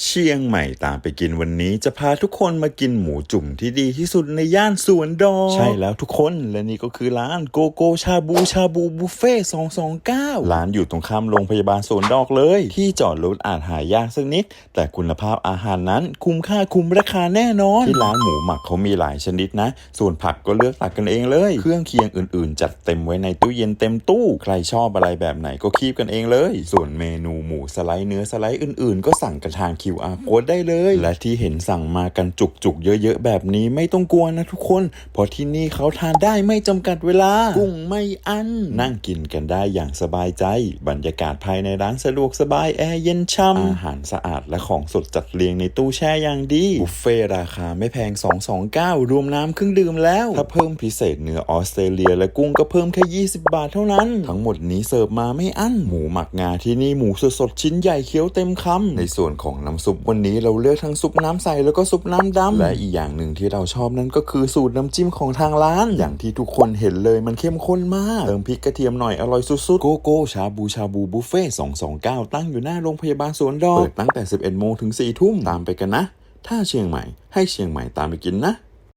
เชียงใหม่ตามไปกินวันนี้จะพาทุกคนมากินหมูจุ่มที่ดีที่สุดในย่านสวนดอกใช่แล้วทุกคนและนี่ก็คือร้านโกโก้ชาบูชาบูบุฟเฟ่229ร้านอยู่ตรงข้ามโรงพยาบาลสวนดอกเลย ที่จอดรถอาจหายากสักนิด แต่คุณภาพอาหารนั้นคุ้มค่าคุ้มราคาแน่นอน ที่ร้านหมูหมักเขามีหลายชนิดนะ ส่วนผักก็เลือกตักกันเองเลย เครื่องเคียงอื่นๆ จัดเต็มไว้ในตู้เย็นเต็มตู้ใครชอบอะไรแบบไหนก็คีบกันเองเลย ส่วนเมนูหมูสไลด์เนื้อสไลด์อื่น ๆ ก็สั่งกันทาง QR code ได้เลย และที่เห็นสั่งมากันจุกๆ เยอะๆ แบบนี้ไม่ต้องกลัวนะทุกคน เพราะที่นี่เขาทานได้ไม่จำกัดเวลา กุ้งไม่อั้นนั่งกินกันได้อย่างสบายใจ บรรยากาศภายในร้านสะดวกสบายแอร์เย็นช่ำอาหารสะอาดและของสดจัดเรียงในตู้แช่อย่างดีบุฟเฟ่ราคาไม่แพง 229 รวมน้ำเครื่องดื่มแล้ว ถ้าเพิ่มพิเศษเนื้อออสเตรเลียและกุ้งก็เพิ่มแค่ 20 บาทเท่านั้น ทั้งหมดนี้เสิร์ฟมาไม่อั้นหมูหมักงาที่นี่หมูสดๆชิ้นใหญ่เคี้ยวเต็มคำในส่วนของน้ำซุปวันนี้เราเลือกทั้งซุปน้ำใสแล้วก็ซุปน้ำดำและอีกอย่างหนึ่งที่เราชอบนั่นก็คือสูตรน้ำจิ้มของทางร้าน อย่างที่ทุกคนเห็นเลยมันเข้มข้นมาก เติมพริกกระเทียมหน่อยอร่อยสุดๆ โกโก้ชาบูชาบูบุฟเฟ่229 ตั้งอยู่หน้าโรงพยาบาลสวนดอกเปิดตั้งแต่ 11โมงถึง4ทุ่มตามไปกันนะ ถ้าเชียงใหม่ให้เชียงใหม่ตามไปกินนะ